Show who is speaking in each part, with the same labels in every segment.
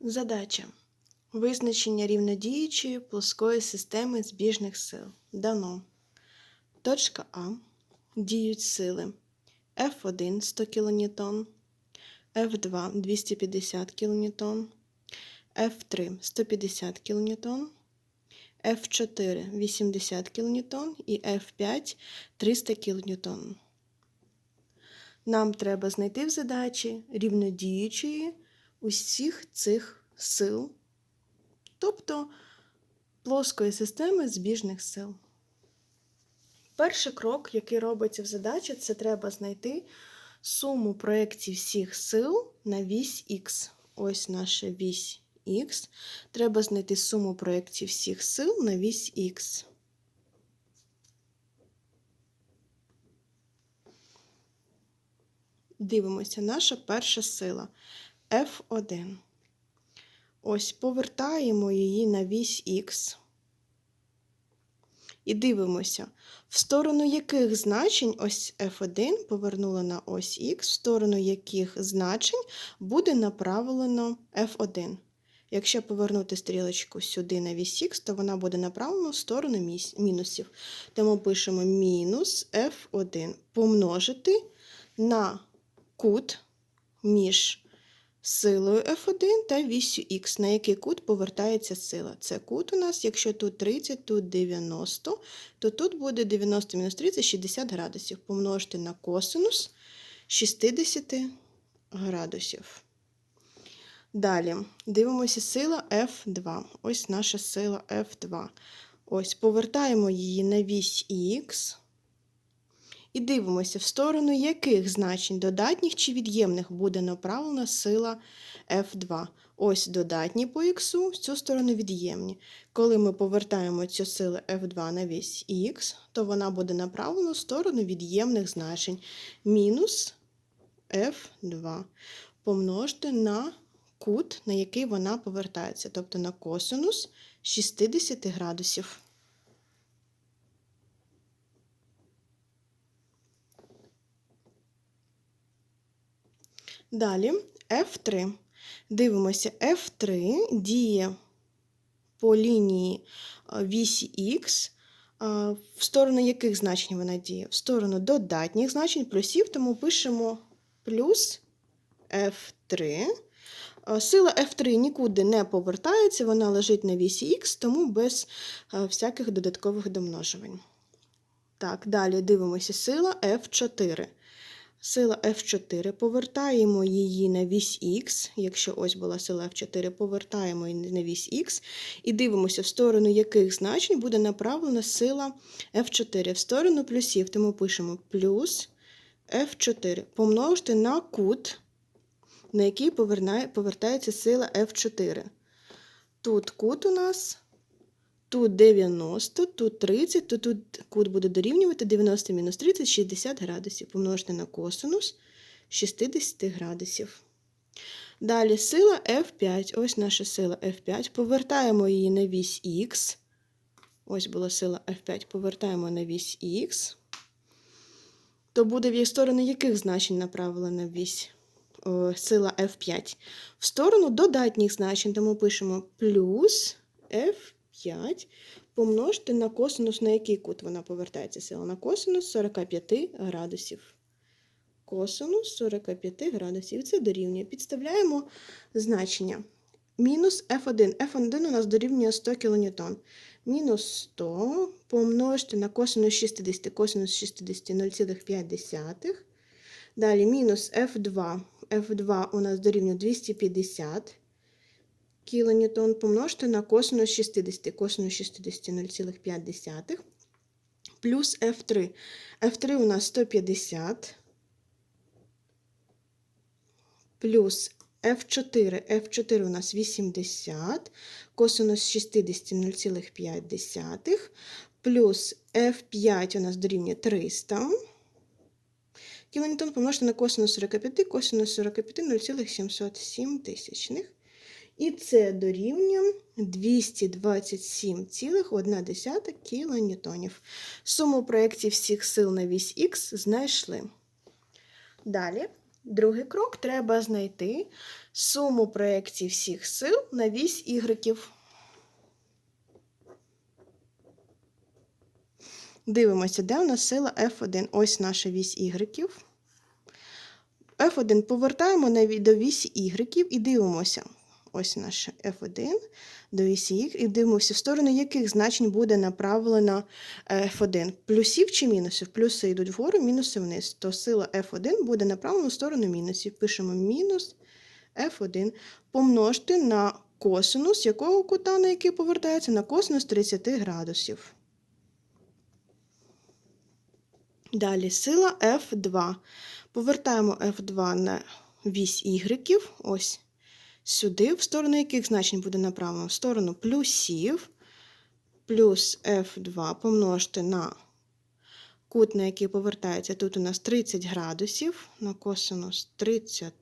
Speaker 1: Задача. Визначення рівнодіючої плоскої системи збіжних сил. Дано. Точка А. Діють сили F1 100 кН, F2 250 кН, F3 150 кН, F4 80 кН і F5 300 кН. Нам треба знайти в задачі рівнодіючої усіх цих сил, тобто плоскої системи збіжних сил. Перший крок, який робиться в задачі, це треба знайти суму проєктів всіх сил на вісь Х. Ось наша вісь Х. Треба знайти суму проєктів всіх сил на вісь Х. Дивимося, наша перша сила F1. Ось повертаємо її на вісь Х. І дивимося, в сторону яких значень ось F1 повернула на ось Х, в сторону яких значень буде направлено F1. Якщо повернути стрілочку сюди на вісь Х, то вона буде направлена в сторону мінусів. Тому пишемо мінус F1 помножити на кут між силою F1 та вісю Х, на який кут повертається сила. Це кут у нас, якщо тут 30, тут 90, то тут буде 90 мінус 30 60 градусів. Помножити на косинус 60 градусів. Далі дивимося сила F2. Ось наша сила F2. Ось повертаємо її на вісь Х. І дивимося, в сторону яких значень додатніх чи від'ємних буде направлена сила F2. Ось додатні по х, цю сторону від'ємні. Коли ми повертаємо цю силу F2 на весь Х, то вона буде направлена в сторону від'ємних значень. Мінус F2 помножити на кут, на який вона повертається, тобто на косинус 60 градусів. Далі F3. Дивимося, F3 діє по лінії вісі Х, в сторону яких значень вона діє? В сторону додатніх значень плюсів, тому пишемо плюс F3. Сила F3 нікуди не повертається, вона лежить на вісі Х, тому без всяких додаткових домножувань. Так, далі дивимося сила F4. Сила F4, повертаємо її на вісь Х. Якщо ось була сила F4, повертаємо її на вісь Х і дивимося, в сторону яких значень буде направлена сила F4 в сторону плюсів, тому пишемо плюс F4 помножити на кут, на який повертається сила F4. Тут кут у нас Тут 90, тут 30, то тут кут буде дорівнювати 90 мінус 30 60 градусів. Помножити на косинус 60 градусів. Далі сила F5. Ось наша сила F5. Повертаємо її на вісь Х. Ось була сила F5, повертаємо на вісь Х. То буде в її сторону яких значень направлена вісь о, сила F5? В сторону додатніх значень, тому пишемо плюс F5. 5 помножити на косинус, на який кут вона повертається сила? На косинус 45 градусів. Косинус 45 градусів. Це дорівнює. Підставляємо значення. Мінус F1. F1 у нас дорівнює 100 кН. Мінус 100 помножити на косинус 60, косинус 60 0,5. Далі мінус F2. F2 у нас дорівнює 250 кілоньютон помножити на косинус 60, косинус 60 0,5 плюс F3. F3 у нас 150 плюс F4, F4 у нас 80, косинус 60 0,5 плюс F5 у нас дорівнює 300. Кілоньтон помножити на косинус 45, косинус 45 0,707 тисячних. І це дорівнює 227,1 кілоньютонів. Суму проєктів всіх сил на вісь Х знайшли. Далі Другий крок треба знайти суму проєкцій всіх сил на вісь ігреків. Дивимося, де у нас сила F1. Ось наша вісь ігреків. F1 повертаємо до вісі ігреків і дивимося. Ось наш F1 до вісі і дивимося, в сторону яких значень буде направлена е, F1. Плюсів чи мінусів? Плюси йдуть вгору, мінуси вниз. То сила F1 буде направлена в сторону мінусів. Пишемо мінус F1 помножити на косинус якого кута, на який повертається, на косинус 30 градусів. Далі сила F2. Повертаємо F2 на вісь Y, ось сюди, в сторону яких значень буде направлено? В сторону плюсів, плюс F2 помножити на кут, на який повертається. Тут у нас 30 градусів, на косинус 30.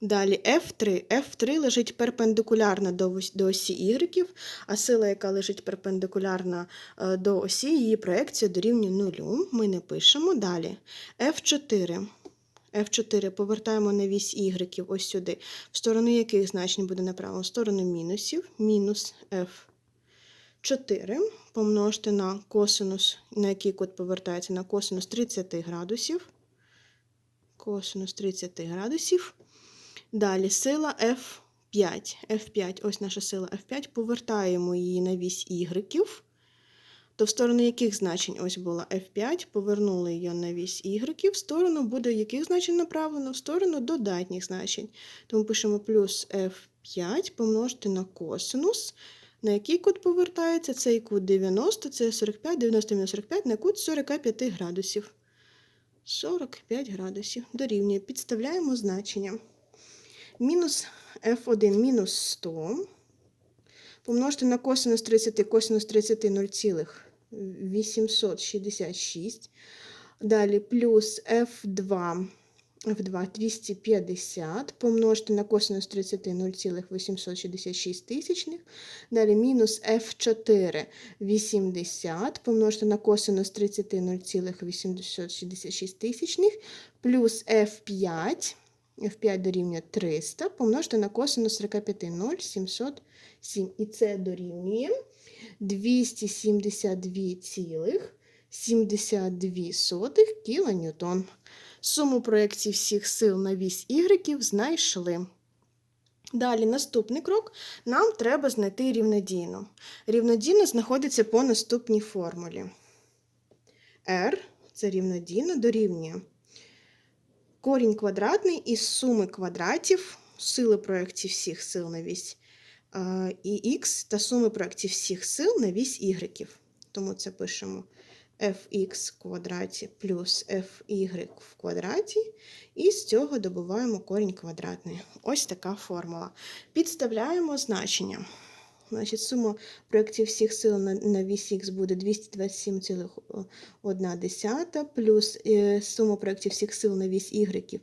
Speaker 1: Далі F3. F3 лежить перпендикулярно до, осі Y, а сила, яка лежить перпендикулярно е, до осі, її проекція дорівнює нулю. Ми не пишемо. Далі F4. F4 повертаємо на вісь Y ось сюди. В сторону яких значень буде направлено? В сторону мінусів. Мінус F4 помножити на косинус, на який кут повертається, на косинус 30 градусів. Косинус 30 градусів. Далі сила F5. F5, ось наша сила F5. Повертаємо її на вісь Y. То в сторону яких значень ось була F5, повернули її на вісь Y, в сторону буде яких значень направлено? В сторону додатніх значень. Тому пишемо плюс F5 помножити на косинус. На який кут повертається? Цей кут 90, це 45, 90 мінус 45, на кут 45 градусів. 45 градусів. Дорівнює. Підставляємо значення. Мінус F1 мінус 100. Помножити на косинус 30, косинус 30 0,866. Далі плюс F2, F2 250, помножити на косинус 30 0,866 тисячних. Далі мінус F4 80, помножити на косинус 30 0,866 тисячних, плюс F5, F5 дорівнює 300, помножити на косинус 45 0,707. І це дорівнює 272,72 кілоньютон. Суму проєкцій всіх сил на вісь Y знайшли. Далі, наступний крок. Нам треба знайти рівнодійну. Рівнодійна знаходиться по наступній формулі. R це рівнодійна дорівнює корінь квадратний із суми квадратів, сили проєкцій всіх сил на вісь і х та суми проєкцій всіх сил на вісь y. Тому це пишемо fx в квадраті плюс fy в квадраті, і з цього добуваємо корінь квадратний. Ось така формула. Підставляємо значення. Значить, сума проєктів всіх сил на, на вісь х буде 227,1 плюс е, сума проєктів всіх сил на вісь y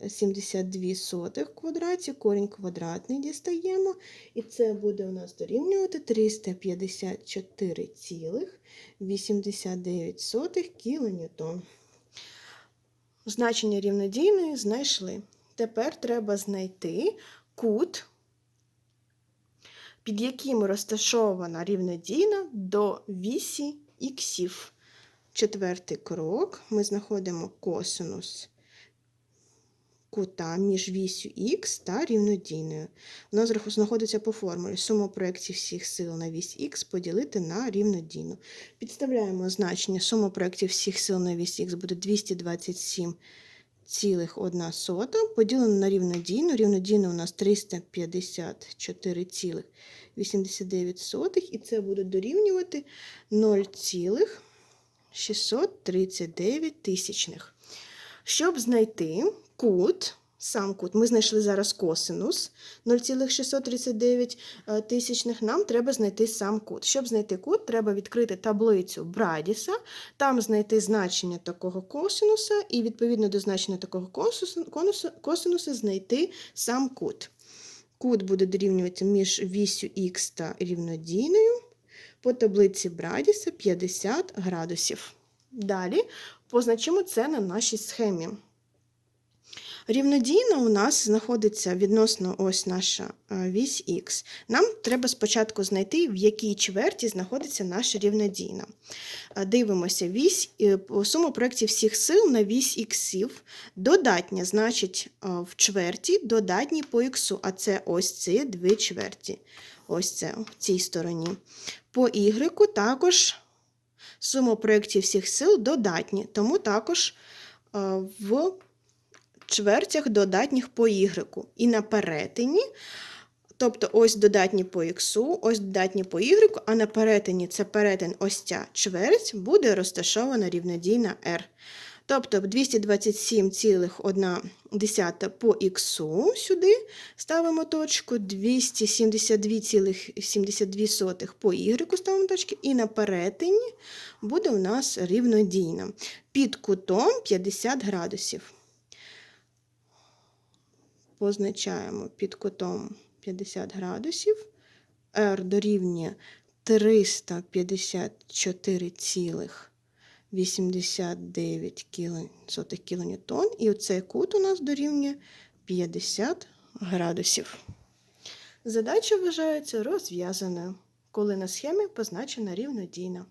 Speaker 1: 272,72 в квадраті, корінь квадратний дістаємо, і це буде у нас дорівнювати 354,89 кілоньютон. Значення рівнодійної знайшли. Тепер треба знайти кут, під яким розташована рівнодійна до вісі іксів. Четвертий крок. Ми знаходимо косинус кута між вісю х та рівнодійною. Зраху- знаходиться по формулі сума проєктів всіх сил на вісь х поділити на рівнодійну. Підставляємо значення сума проєктів всіх сил на вісь х буде 227 цілих одна сота, поділено на рівнодійну. Рівнодійна у нас 354,89, і це буде дорівнювати 0,639 тисячних. Щоб знайти кут, сам кут, ми знайшли зараз косинус 0,639 е, тисячних, нам треба знайти сам кут. Щоб знайти кут, треба відкрити таблицю Брадіса, там знайти значення такого косинуса, і відповідно до значення такого косинуса, косинуса знайти сам кут. Кут буде дорівнювати між вісю х та рівнодійною. По таблиці Брадіса 50 градусів. Далі Позначимо це на нашій схемі. Рівнодійна у нас знаходиться відносно ось наша е, вісь Х. Нам треба спочатку знайти, в якій чверті знаходиться наша рівнодійна. Е, Дивимося, вісь, е, суму проєктів всіх сил на вісь іксів додатня, значить, в чверті додатні по іксу, а це ось ці дві чверті. Ось це в цій стороні. По y також сума проєктів всіх сил додатні, тому також в чвертях додатніх по y. І на перетині, тобто ось додатні по х, ось додатні по y, а на перетині це перетин ось ця чверть, буде розташована рівнодійна r. Тобто 227,1 по х сюди ставимо точку, 272,72 по y ставимо точки, і на перетині буде у нас рівнодійна. Під кутом 50 градусів. Позначаємо під кутом 50 градусів. R дорівнює 354,89 кілоньютон. І оцей кут у нас дорівнює 50 градусів. Задача вважається розв'язаною, коли на схемі позначена рівнодійна.